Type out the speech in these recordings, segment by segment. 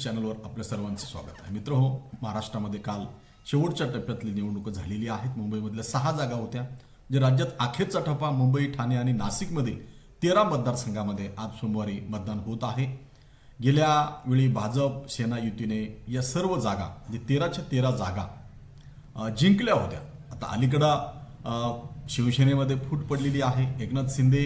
News चॅनलवर आपल्या सर्वांचं स्वागत आहे. मित्र हो महाराष्ट्रामध्ये काल शेवटच्या टप्प्यातली निवडणूक झालेली आहेत. मुंबईमधल्या सहा जागा होत्या जे राज्यात अखेरचा ठप्पा मुंबई ठाणे आणि नाशिकमधील तेरा मतदारसंघामध्ये आज सोमवारी मतदान होत आहे. गेल्या वेळी भाजप सेना युतीने या सर्व जागा जे तेराच्या तेरा जागा जिंकल्या होत्या. आता अलीकडं शिवसेनेमध्ये फूट पडलेली आहे. एकनाथ शिंदे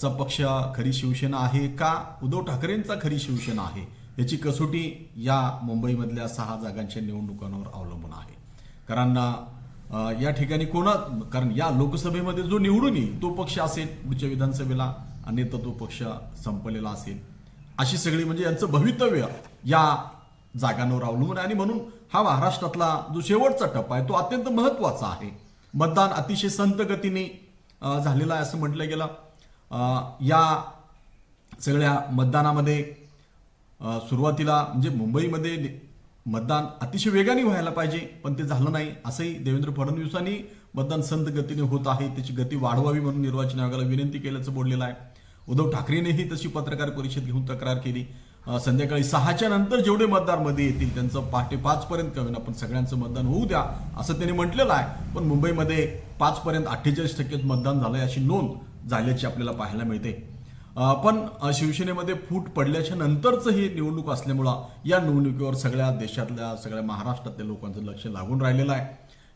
चा पक्ष खरी शिवसेना आहे का? उद्धव ठाकरेंचा खरी शिवसेना आहे. याची कसोटी या मुंबईमधल्या सहा जागांच्या निवडणुकांवर अवलंबून आहे. कारण या ठिकाणी कोणा कारण या लोकसभेमध्ये जो निवडून येईल तो पक्ष असेल पुढच्या विधानसभेला आणि तर तो पक्ष संपलेला असेल. अशी सगळी म्हणजे यांचं भवितव्य या जागांवर अवलंबून आहे. आणि म्हणून हा महाराष्ट्रातला जो शेवटचा टप्पा आहे तो अत्यंत महत्त्वाचा आहे. मतदान अतिशय संत गतीने झालेला झालेलं आहे असं म्हटलं गेलं. या सगळ्या मतदानामध्ये सुरुवातीला म्हणजे मुंबईमध्ये मतदान अतिशय वेगाने व्हायला पाहिजे पण ते झालं नाही. असंही देवेंद्र फडणवीसांनी मतदान संत गतीने होत आहे. त्याची गती वाढवावी म्हणून निर्वाचन आयोगाला विनंती केल्याचं बोललेलं आहे. उद्धव ठाकरेनेही तशी पत्रकार परिषद घेऊन तक्रार केली. संध्याकाळी सहाच्या नंतर जेवढे मतदारमध्ये येतील त्यांचं पहाटे पाच पर्यंत कमी आपण सगळ्यांचं मतदान होऊ द्या असं त्यांनी म्हटलेलं आहे. पण मुंबईमध्ये पाच पर्यंत अठ्ठेचाळीस टक्के मतदान झालंय अशी नोंद झाल्याची आपल्याला पाहायला मिळते. पण शिवसेनेमध्ये फूट पडल्याच्या नंतरचं ही निवडणूक असल्यामुळं या निवडणुकीवर सगळ्या देशातल्या सगळ्या महाराष्ट्रातल्या लोकांचं लक्ष लागून राहिलेलं आहे.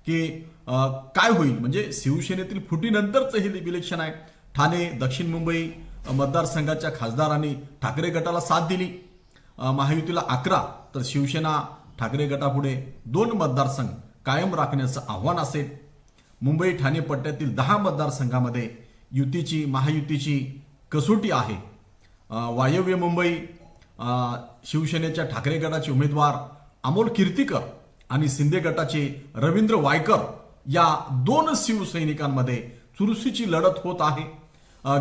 की काय होईल? म्हणजे शिवसेनेतील फुटीनंतरचं हे इलेक्शन आहे. ठाणे दक्षिण मुंबई मतदारसंघाच्या खासदारांनी ठाकरे गटाला साथ दिली. महायुतीला अकरा तर शिवसेना ठाकरे गटापुढे दोन मतदारसंघ कायम राखण्याचं आव्हान असेल. मुंबई ठाणे पट्ट्यातील दहा मतदारसंघामध्ये युतीची महायुतीची कसोटी आहे. वायव्य मुंबई शिवसेनेच्या ठाकरे गटाचे उमेदवार अमोल कीर्तीकर आणि शिंदे गटाचे रवींद्र वायकर या दोन शिवसैनिकांमध्ये चुरशीची लढत होत आहे.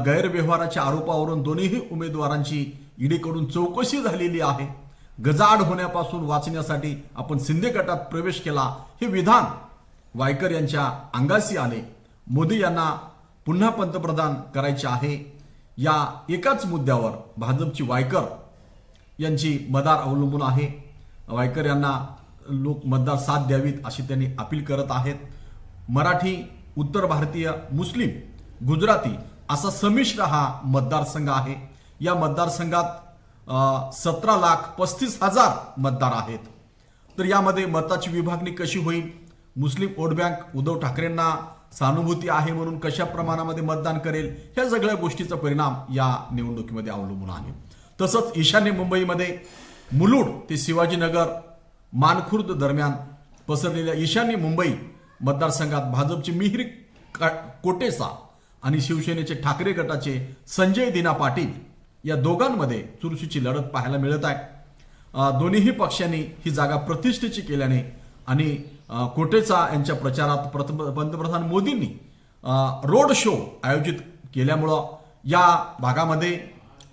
गैरव्यवहाराच्या आरोपावरून दोन्हीही उमेदवारांची ईडीकडून चौकशी झालेली आहे. गजाआड होण्यापासून वाचण्यासाठी आपण शिंदे गटात प्रवेश केला हे विधान वायकर यांच्या अंगाशी आले. मोदी यांना पुन्हा पंतप्रधान करायचे आहे. या एकाच मुद्द्यावर भाजपची वायकर यांची मदार अवलंबून आहे. वायकर यांना लोक मतदार साथ द्यावीत अशी त्यांनी अपील करत आहेत. मराठी उत्तर भारतीय मुस्लिम गुजराती असा संमिश्र हा मतदारसंघ आहे. या मतदारसंघात सतरा लाख पस्तीस हजार मतदार आहेत. तर यामध्ये मताची विभागणी कशी होईल? मुस्लिम वोट बँक उद्धव ठाकरेंना सहानुभूती आहे म्हणून कशा प्रमाणामध्ये मतदान करेल ह्या सगळ्या गोष्टीचा परिणाम या निवडणुकीमध्ये अवलंबून आहे. तसंच ईशान्य मुंबईमध्ये मुलुड ते शिवाजीनगर मानखुर्द दरम्यान पसरलेल्या ईशान्य मुंबई मतदारसंघात भाजपचे मिहिर का- कोटेसा आणि शिवसेनेचे ठाकरे गटाचे संजय दिना पाटील या दोघांमध्ये चुरशीची लढत पाहायला मिळत आहे. दोन्हीही पक्षांनी ही जागा प्रतिष्ठेची केल्याने आणि कोटेचा यांच्या प्रचारात प्रथम पंतप्रधान मोदींनी रोड शो आयोजित केल्यामुळं या भागामध्ये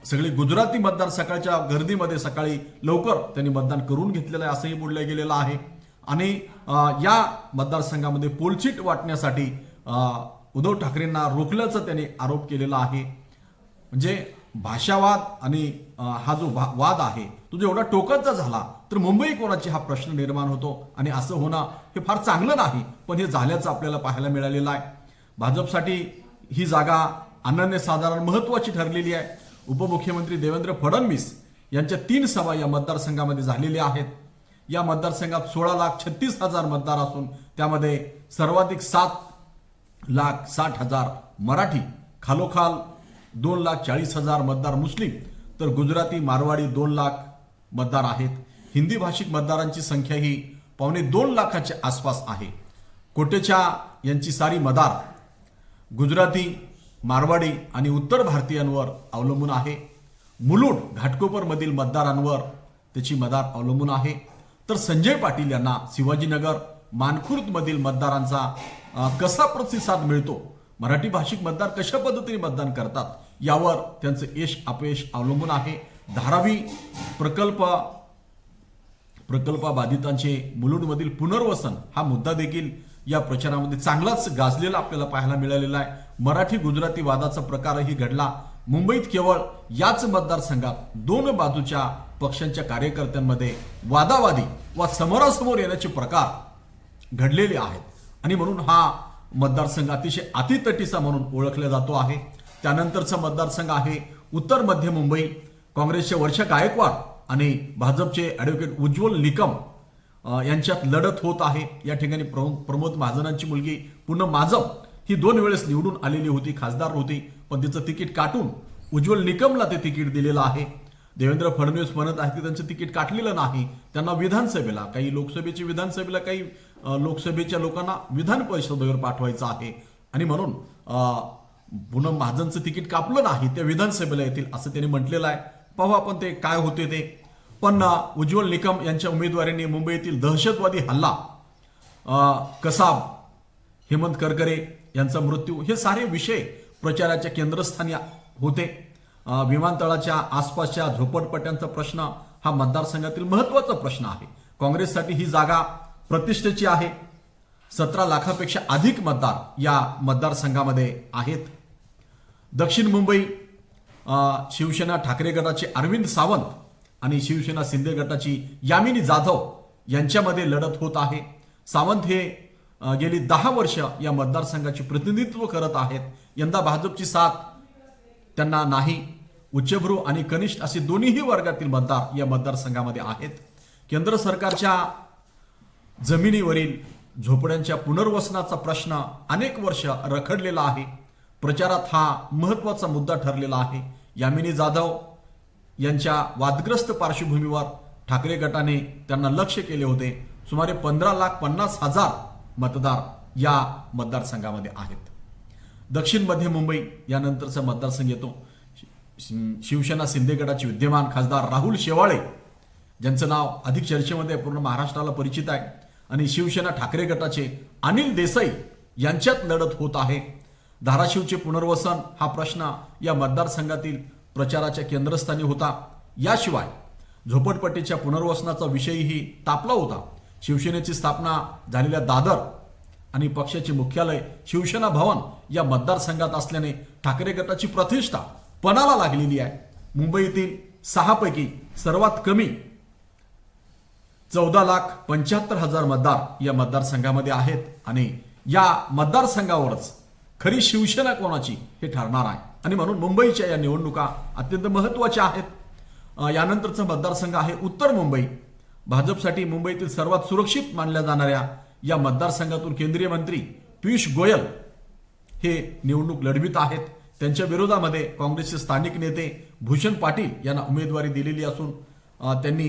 सगळी गुजराती मतदार सकाळच्या गर्दीमध्ये सकाळी लवकर त्यांनी मतदान करून घेतलेलं आहे असंही बोललं गेलेलं आहे. आणि या मतदारसंघामध्ये पोलचीट वाटण्यासाठी उद्धव ठाकरेंना रोखल्याचा त्यांनी आरोप केलेला आहे. म्हणजे भाषावाद आणि हा जो वाद आहे तो जेवढा एवढा टोकाचा झाला तर मुंबई कोणाची हा प्रश्न निर्माण होतो? आणि असं होणं हे फार चांगलं नाही पण हे झाल्याचं आपल्याला पाहायला मिळालेलं आहे. भाजपसाठी ही जागा अनन्यसाधारण महत्वाची ठरलेली आहे. उपमुख्यमंत्री देवेंद्र फडणवीस यांच्या तीन सभा या मतदारसंघामध्ये झालेल्या आहेत. या मतदारसंघात सोळा लाख छत्तीस हजार मतदार असून त्यामध्ये सर्वाधिक सात लाख साठ हजार मराठी खालोखाल दोन लाख चाळीस हजार मतदार मुस्लिम तर गुजराती मारवाडी दोन लाख मतदार आहेत. हिंदी भाषिक मतदारांची संख्या ही पावणे दोन लाखाच्या आसपास आहे. कोटेच्या यांची सारी मदार गुजराती मारवाडी आणि उत्तर भारतीयांवर अवलंबून आहे. मुलुट घाटकोपरमधील मतदारांवर त्याची मदार अवलंबून आहे. तर संजय पाटील यांना शिवाजीनगर मानखुर्दमधील मतदारांचा कसा प्रतिसाद मिळतो? मराठी भाषिक मतदार कशा पद्धतीने मतदान करतात? यावर त्यांचं यश अपयश अवलंबून आहे. धारावी प्रकल्प प्रकल्पबाधितांचे मुलुंडमधील पुनर्वसन हा मुद्दा देखील या प्रचारामध्ये चांगलाच गाजलेला आपल्याला पाहायला मिळालेला आहे. मराठी गुजराती वादाचा प्रकारही घडला. मुंबईत केवळ याच मतदारसंघात दोन बाजूच्या पक्षांच्या कार्यकर्त्यांमध्ये वादावादी वा समोरासमोर येण्याचे प्रकार घडलेले आहेत. आणि म्हणून हा मतदारसंघ अतिशय अतितटीचा म्हणून ओळखला जातो आहे. त्यानंतरचा मतदारसंघ आहे उत्तर मध्य मुंबई. काँग्रेसचे वर्षा गायकवाड आणि भाजपचे ॲडव्होकेट उज्ज्वल निकम यांच्यात लढत होत आहे. या ठिकाणी प्रमो- प्रमोद महाजनांची मुलगी पूनम माजम ही दोन वेळेस निवडून आलेली होती खासदार होती. पण तिचं तिकीट काटून उज्ज्वल निकमला ते तिकीट दिलेलं आहे. देवेंद्र फडणवीस म्हणत आहेत की त्यांचं तिकीट काटलेलं नाही. त्यांना विधानसभेला काही लोकसभेची विधानसभेला काही लोकसभेच्या लोकांना विधान परिषदेवर पाठवायचं आहे. आणि म्हणून पुन्हा पूनम महाजनचं तिकीट कापलं नाही त्या विधानसभेला येतील असं त्यांनी म्हटलेलं आहे. पाहू आपण ते काय होते ते. पण उज्ज्वल निकम यांच्या उमेदवारीने मुंबईतील दहशतवादी हल्ला कसाब हेमंत करकरे यांचा मृत्यू हे सारे विषय प्रचाराच्या केंद्रस्थानी होते. विमानतळाच्या आसपासच्या झोपडपट्ट्यांचा प्रश्न हा मतदारसंघातील महत्त्वाचा प्रश्न आहे. काँग्रेससाठी ही जागा प्रतिष्ठेची आहे. सतरा लाखापेक्षा अधिक मतदार या मतदारसंघामध्ये आहेत. दक्षिण मुंबई शिवसेना ठाकरे गटाचे अरविंद सावंत आणि शिवसेना शिंदे गटाची यामिनी जाधव यांच्यामध्ये लढत होत आहे. सावंत हे गेली दहा वर्ष या मतदारसंघाचे प्रतिनिधित्व करत आहेत. यंदा भाजपची साथ त्यांना नाही. उच्चभ्रू आणि कनिष्ठ असे दोन्हीही वर्गातील मतदार या मतदारसंघामध्ये आहेत. केंद्र सरकारच्या जमिनीवरील झोपड्यांच्या पुनर्वसनाचा प्रश्न अनेक वर्ष रखडलेला आहे. प्रचारात हा महत्त्वाचा मुद्दा ठरलेला आहे. यामिनी जाधव यांच्या वादग्रस्त पार्श्वभूमीवर ठाकरे गटाने त्यांना लक्ष केले होते. सुमारे पंधरा लाख पन्नास हजार मतदार या मतदारसंघामध्ये आहेत. दक्षिण मध्य मुंबई यानंतरचा मतदारसंघ येतो. शिवसेना शिंदे गटाचे विद्यमान खासदार राहुल शेवाळे ज्यांचं नाव अधिक चर्चेमध्ये पूर्ण महाराष्ट्राला परिचित आहे. आणि शिवसेना ठाकरे गटाचे अनिल देसाई यांच्यात लढत होत आहे. धाराशिवचे पुनर्वसन हा प्रश्न या मतदारसंघातील प्रचाराच्या केंद्रस्थानी होता. याशिवाय झोपडपट्टीच्या पुनर्वसनाचा विषयही तापला होता. शिवसेनेची स्थापना झालेल्या दादर आणि पक्षाचे मुख्यालय शिवसेना भवन या मतदारसंघात असल्याने ठाकरे गटाची प्रतिष्ठा पणाला लागलेली आहे. मुंबईतील सहापैकी सर्वात कमी चौदा लाख पंच्याहत्तर हजार मतदार या मतदारसंघामध्ये आहेत आणि या मतदारसंघावरच खरी शिवसेना कोणाची हे ठरणार आहे. आणि म्हणून मुंबईच्या या निवडणुका अत्यंत महत्त्वाच्या आहेत. यानंतरचा मतदारसंघ आहे उत्तर मुंबई. भाजपसाठी मुंबईतील सर्वात सुरक्षित मानल्या जाणाऱ्या या मतदारसंघातून केंद्रीय मंत्री पियुष गोयल हे निवडणूक लढवित आहेत. त्यांच्या विरोधामध्ये काँग्रेसचे स्थानिक नेते भूषण पाटील यांना उमेदवारी दिलेली असून त्यांनी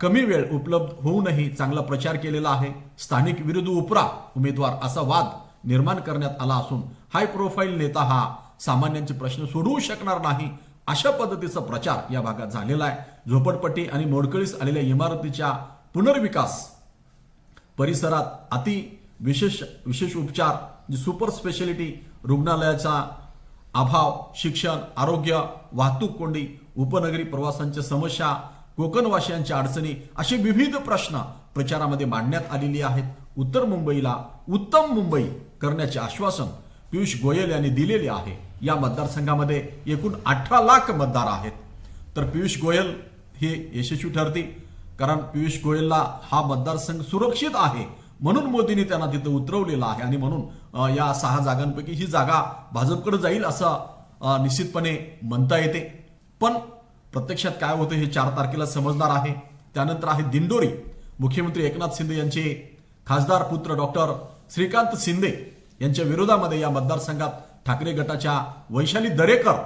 कमी वेळ उपलब्ध होऊनही चांगला प्रचार केलेला आहे. स्थानिक विरुद्ध उपरा उमेदवार असा वाद निर्माण करण्यात आला असून हाय प्रोफाईल नेता हा सामान्यांचे प्रश्न सोडवू शकणार नाही अशा पद्धतीचा प्रचार या भागात झालेला आहे. झोपडपट्टी आणि मोडकळीस आलेल्या इमारतीच्या पुनर्विकास परिसरात अति विशेष विशेष उपचार सुपर स्पेशालिटी रुग्णालयाचा अभाव शिक्षण आरोग्य वाहतूक कोंडी उपनगरी प्रवासांच्या समस्या कोकणवासियांच्या अडचणी असे विविध प्रश्न प्रचारामध्ये मांडण्यात आलेली आहेत. उत्तर मुंबईला उत्तम मुंबई करण्याचे आश्वासन पियुष गोयल यांनी दिलेले आहे. या मतदारसंघामध्ये एकूण अठरा लाख मतदार आहेत. तर पियुष गोयल हे यशस्वी ठरतील कारण पियुष गोयलला हा मतदारसंघ सुरक्षित आहे म्हणून मोदींनी त्यांना तिथं उतरवलेलं आहे. आणि म्हणून या सहा जागांपैकी ही जागा भाजपकडे जाईल असं निश्चितपणे म्हणता येते. पण प्रत्यक्षात काय होतं हे चार तारखेला समजणार आहे. त्यानंतर आहे दिंडोरी. मुख्यमंत्री एकनाथ शिंदे यांचे खासदार पुत्र डॉक्टर श्रीकांत शिंदे यांच्या विरोधामध्ये या मतदारसंघात ठाकरे गटाच्या वैशाली दरेकर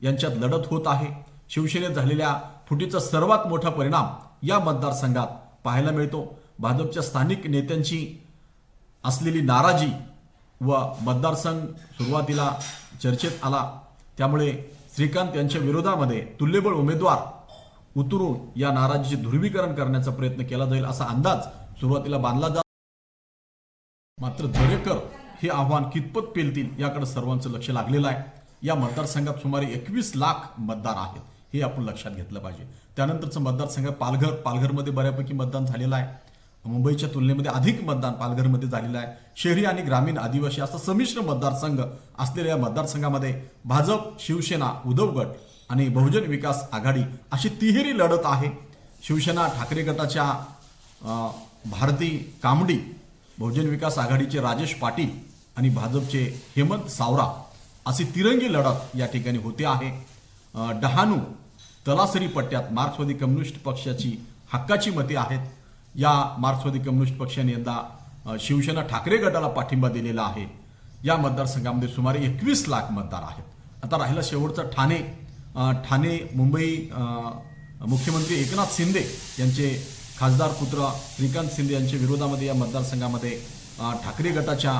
यांच्यात लढत होत आहे. शिवसेनेत झालेल्या फुटीचा सर्वात मोठा परिणाम या मतदारसंघात पाहायला मिळतो. भाजपच्या स्थानिक नेत्यांची असलेली नाराजी व मतदारसंघ सुरुवातीला चर्चेत आला. त्यामुळे श्रीकांत यांच्या विरोधामध्ये तुल्यबळ उमेदवार उतरून या नाराजीचे ध्रुवीकरण करण्याचा प्रयत्न केला जाईल असा अंदाज सुरुवातीला बांधला जात मात्र दरेकर हे आव्हान कितपत पेलतील याकडे सर्वांचं लक्ष लागलेलं आहे. या मतदारसंघात सुमारे एकवीस लाख मतदार आहेत हे आपण लक्षात घेतलं पाहिजे. त्यानंतरचं मतदारसंघ पालघर पालघरमध्ये बऱ्यापैकी मतदान झालेलं आहे. मुंबईच्या तुलनेमध्ये अधिक मतदान पालघरमध्ये झालेलं आहे. शहरी आणि ग्रामीण आदिवासी असा संमिश्र मतदारसंघ असलेल्या या मतदारसंघामध्ये भाजप शिवसेना उद्धव गट आणि बहुजन विकास आघाडी अशी तिहेरी लढत आहे. शिवसेना ठाकरे गटाच्या भारती कामडी बहुजन विकास आघाडीचे राजेश पाटील आणि भाजपचे हेमंत सावरा अशी तिरंगी लढत या ठिकाणी होते आहे. डहाणू तलासरी पट्ट्यात मार्क्सवादी कम्युनिस्ट पक्षाची हक्काची मते आहेत. या मार्क्सवादी कम्युनिस्ट पक्षाने यंदा शिवसेना ठाकरे गटाला पाठिंबा दिलेला आहे. या मतदारसंघामध्ये सुमारे एकवीस लाख मतदार आहेत. आता राहिला शेवटचा ठाणे ठाणे मुंबई मुख्यमंत्री एकनाथ शिंदे यांचे खासदार पुत्र श्रीकांत शिंदे यांच्या विरोधामध्ये या मतदारसंघामध्ये ठाकरे गटाच्या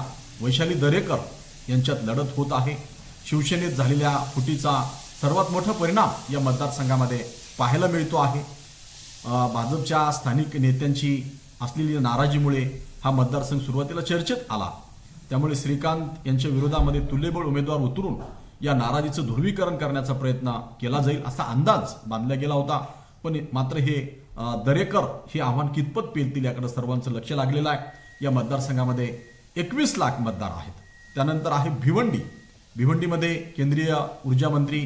वैशाली दरेकर यांच्यात लढत होत आहे. शिवसेनेत झालेल्या फुटीचा सर्वात मोठा परिणाम या मतदारसंघामध्ये पाहायला मिळतो आहे. भाजपच्या स्थानिक नेत्यांची असलेली नाराजीमुळे हा मतदारसंघ सुरुवातीला चर्चेत आला. त्यामुळे श्रीकांत यांच्या विरोधामध्ये तुल्यबळ उमेदवार उतरून या नाराजीचं ध्रुवीकरण करण्याचा प्रयत्न केला जाईल असा अंदाज बांधला गेला होता. पण मात्र हे दरेकर हे आव्हान कितपत पेलतील याकडे सर्वांचं लक्ष लागलेलं आहे. या मतदारसंघामध्ये एकवीस लाख मतदार आहेत. त्यानंतर आहे भिवंडी. भिवंडीमध्ये केंद्रीय ऊर्जामंत्री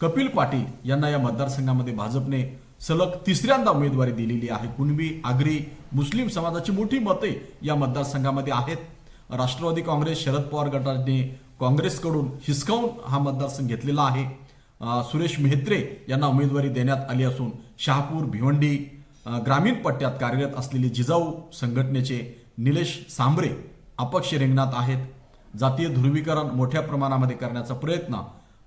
कपिल पाटील यांना या मतदारसंघामध्ये भाजपने सलग तिसऱ्यांदा उमेदवारी दिलेली आहे. कुणबी आगरी मुस्लिम समाजाची मोठी मते या मतदारसंघामध्ये आहेत. राष्ट्रवादी काँग्रेस शरद पवार गटाने काँग्रेसकडून हिसकावून हा मतदारसंघ घेतलेला आहे. सुरेश मेहत्रे यांना उमेदवारी देण्यात आली असून शहापूर भिवंडी ग्रामीण पट्ट्यात कार्यरत असलेले जिजाऊ संघटनेचे निलेश सांबरे अपक्ष रिंगणात आहेत. जातीय ध्रुवीकरण मोठ्या प्रमाणामध्ये करण्याचा प्रयत्न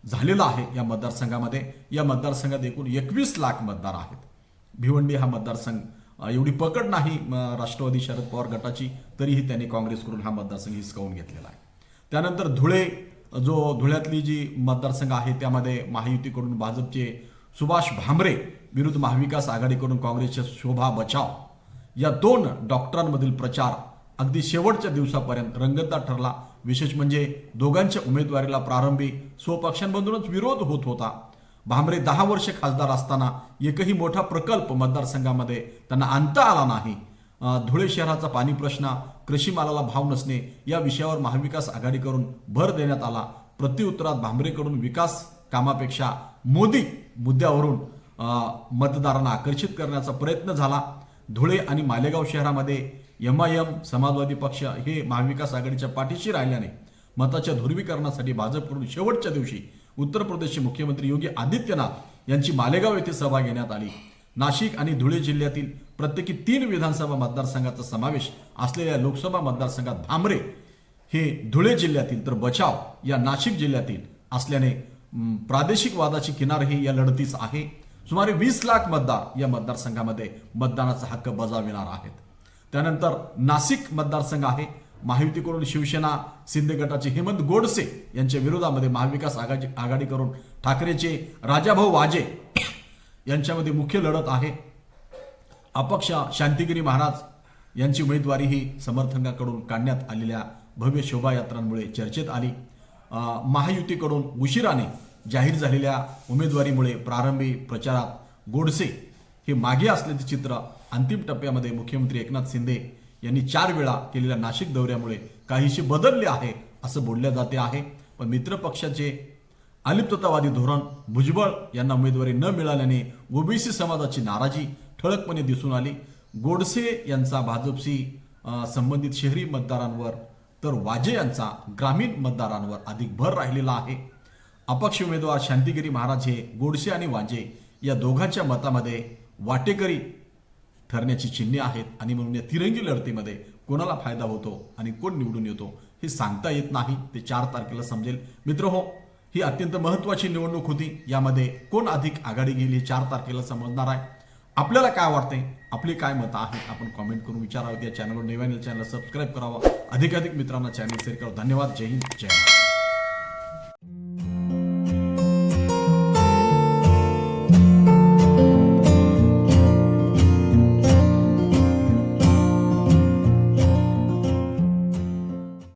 झालेला आहे या मतदारसंघामध्ये. या मतदारसंघात एकूण एकवीस लाख मतदार आहेत. भिवंडी हा मतदारसंघ एवढी पकड नाही म, राष्ट्रवादी शरद पवार गटाची तरीही त्यांनी काँग्रेसकडून हा मतदारसंघ हिसकावून घेतलेला आहे. त्यानंतर धुळे जो धुळ्यातली जी मतदारसंघ आहे त्यामध्ये महायुतीकडून भाजपचे सुभाष भामरे विरुद्ध महाविकास आघाडीकडून काँग्रेसच्या शोभा बचाव. या दोन डॉक्टरांमधील प्रचार अगदी शेवटच्या दिवसापर्यंत रंगतदार ठरला. विशेष म्हणजे दोघांच्या उमेदवारीला प्रारंभी स्वपक्षांमधूनच विरोध होत होता. भामरे दहा वर्ष खासदार असताना एकही मोठा प्रकल्प मतदारसंघामध्ये त्यांना आणता आला नाही. धुळे शहराचा पाणी प्रश्न कृषी मालाला भाव नसणे या विषयावर महाविकास आघाडीकडून भर देण्यात आला. प्रत्युत्तरात भांबरेकडून विकास कामापेक्षा मोदी मुद्द्यावरून मतदारांना आकर्षित करण्याचा प्रयत्न झाला. धुळे आणि मालेगाव शहरामध्ये एम आय एम समाजवादी पक्ष हे महाविकास आघाडीच्या पाठीशी राहिल्याने मताच्या ध्रुवीकरणासाठी भाजपकडून शेवटच्या दिवशी उत्तर प्रदेशचे मुख्यमंत्री योगी आदित्यनाथ यांची मालेगाव येथे सभा घेण्यात आली. नाशिक आणि धुळे जिल्ह्यातील प्रत्येकी तीन विधानसभा मतदारसंघाचा समावेश असलेल्या लोकसभा मतदारसंघात भामरे हे धुळे जिल्ह्यातील तर बचाव या नाशिक जिल्ह्यातील असल्याने प्रादेशिक वादाची किनारही या लढतीच आहे. सुमारे वीस लाख मतदार या मतदारसंघामध्ये मतदानाचा हक्क बजाविणार आहेत. त्यानंतर नाशिक मतदारसंघ आहे. महायुतीकडून शिवसेना शिंदे गटाचे हेमंत गोडसे यांच्या विरोधामध्ये महाविकास आघाडी आघाडी करून ठाकरेचे राजाभाऊ वाजे यांच्यामध्ये मुख्य लढत आहे. अपक्ष शांतिगिरी महाराज यांची उमेदवारी ही समर्थकांकडून काढण्यात आलेल्या भव्य शोभायात्रांमुळे चर्चेत आली. महायुतीकडून उशिराने जाहीर झालेल्या उमेदवारीमुळे प्रारंभी प्रचारात गोडसे हे मागे असल्याचे चित्र अंतिम टप्प्यामध्ये मुख्यमंत्री एकनाथ शिंदे यांनी चार वेळा केलेल्या नाशिक दौऱ्यामुळे काहीशी बदलले आहे असं बोलल्या जाते आहे. पण मित्र पक्षाचे अलिप्ततावादी धोरण भुजबळ यांना उमेदवारी न मिळाल्याने ओबीसी समाजाची नाराजी ठळकपणे दिसून आली. गोडसे यांचा भाजपशी संबंधित शहरी मतदारांवर तर वाजे यांचा ग्रामीण मतदारांवर अधिक भर राहिलेला आहे. अपक्ष उमेदवार शांतिगिरी महाराज हे गोडसे आणि वाजे या दोघांच्या मतामध्ये वाटेकरी ठरण्याची चिन्हे आहेत आणि म्हणून या तिरंगी लढतीमध्ये कोणाला फायदा होतो आणि कोण निवडून येतो हे सांगता येत नाही ते चार तारखेला समजेल. मित्र हो ही अत्यंत महत्वाची निवडणूक होती. यामध्ये कोण अधिक आघाडी गेली हे चार तारखेला समजणार आहे. आपल्याला काय वाटतंय? आपली काय मतं आहेत आपण कॉमेंट करून विचारावं. या चॅनलवर नव्याने चॅनल सबस्क्राईब करावा. अधिकाधिक मित्रांना चॅनल शेअर करावं. धन्यवाद. जय हिंद. जय महाराष्ट्र